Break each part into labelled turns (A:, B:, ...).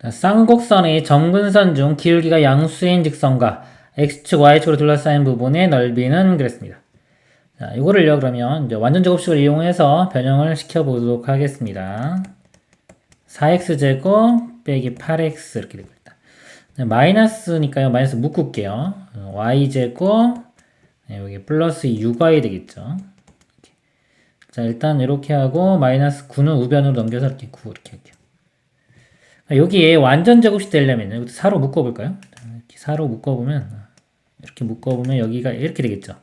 A: 자, 쌍곡선의 정근선 중 기울기가 양수인 직선과 x축, y축으로 둘러싸인 부분의 넓이는 그랬습니다. 자, 이거를요, 그러면 이제 완전 제곱식을 이용해서 변형을 시켜보도록 하겠습니다. 4x제곱 빼기 8x 이렇게 되고 있다. 네, 마이너스니까요, 마이너스 묶을게요. 어, y제곱, 네, 여기 플러스 6y 되겠죠. 자, 일단 이렇게 하고, 마이너스 9는 우변으로 넘겨서 이렇게 9 이렇게 할게요. 여기에 완전 제곱식 되려면 여기도 4로 묶어볼까요? 자, 이렇게 4로 묶어보면 이렇게 묶어보면 여기가 이렇게 되겠죠.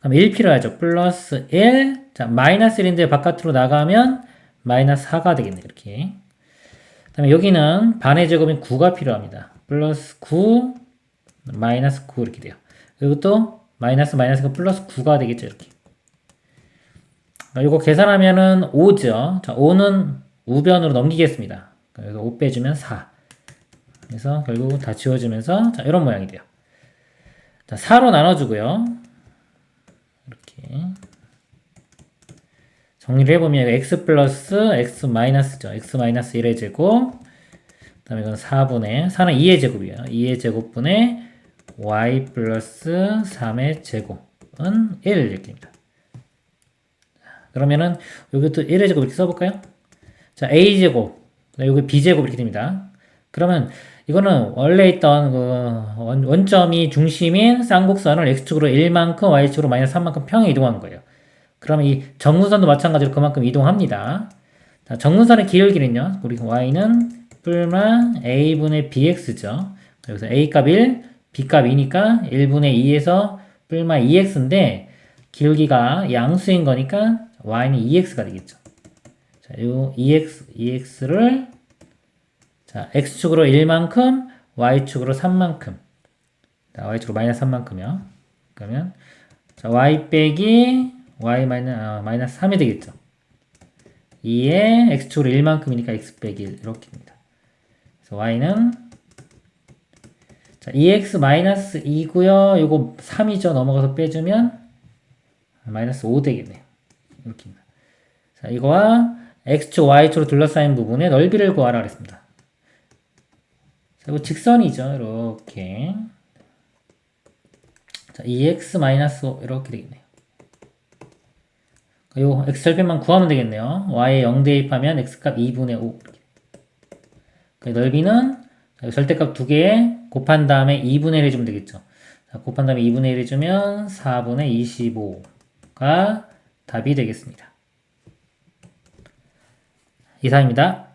A: 그럼 1 필요하죠. 플러스 1. 자, 마이너스 1인데 바깥으로 나가면 마이너스 4가 되겠네. 이렇게. 그 다음에 여기는 반의 제곱인 9가 필요합니다. 플러스 9, 마이너스 9 이렇게 돼요. 또 마이너스 마이너스가 플러스 9가 되겠죠. 이렇게. 이거 계산하면은 5죠. 자, 5는 우변으로 넘기겠습니다. 그래서 5 빼주면 4. 그래서 결국 다 지워지면서 자, 이런 모양이 돼요. 자, 4로 나눠주고요. 이렇게. 정리를 해보면 x 플러스 x 마이너스죠. x 마이너스 1의 제곱. 그 다음에 이건 4분의, 4는 2의 제곱이에요. 2의 제곱분의 y 플러스 3의 제곱은 1 이렇게입니다. 그러면은 여기도 1의 제곱 이렇게 써볼까요? 자, a 제곱, 여기 b 제곱 이렇게 됩니다. 그러면 이거는 원래 있던 그 원, 원점이 중심인 쌍곡선을 x축으로 1만큼 y축으로 마이너스 3만큼 평에 이동한 거예요. 그러면 이 정근선도 마찬가지로 그만큼 이동합니다. 자, 정근선의 기울기는요. 우리 y는 뿔만 a분의 bx죠. 여기서 a 값 1, b 값 2니까 1분의 2에서 뿔만 2x인데 기울기가 양수인 거니까 y는 2x가 되겠죠. 자, 요 2x, 2x를 자, x축으로 1만큼, y축으로 3만큼. 자, y축으로 마이너스 3만큼이요. 그러면 자, y 빼기 y 마이너스, 아, 마이너스 3이 되겠죠. 2에 x축으로 1만큼이니까 x 빼기 1 이렇게 입니다. 그래서 y는 자, 2x 마이너스 2고요. 요거 3이죠. 넘어가서 빼주면 마이너스 5 되겠네요. 이렇게 입니다. 자, 이거와 x축, y축으로 둘러싸인 부분의 넓이를 구하라 그랬습니다. 자, 이거 직선이죠. 이렇게. 자, 2x 마이너스 5 이렇게 되겠네요. 요 x 절편만 구하면 되겠네요. y에 0 대입하면 x값 2분의 5. 이렇게. 그 넓이는 절대값 두 개에 곱한 다음에 2분의 1 해주면 되겠죠. 자, 곱한 다음에 2분의 1 해주면 4분의 25가 답이 되겠습니다. 이상입니다.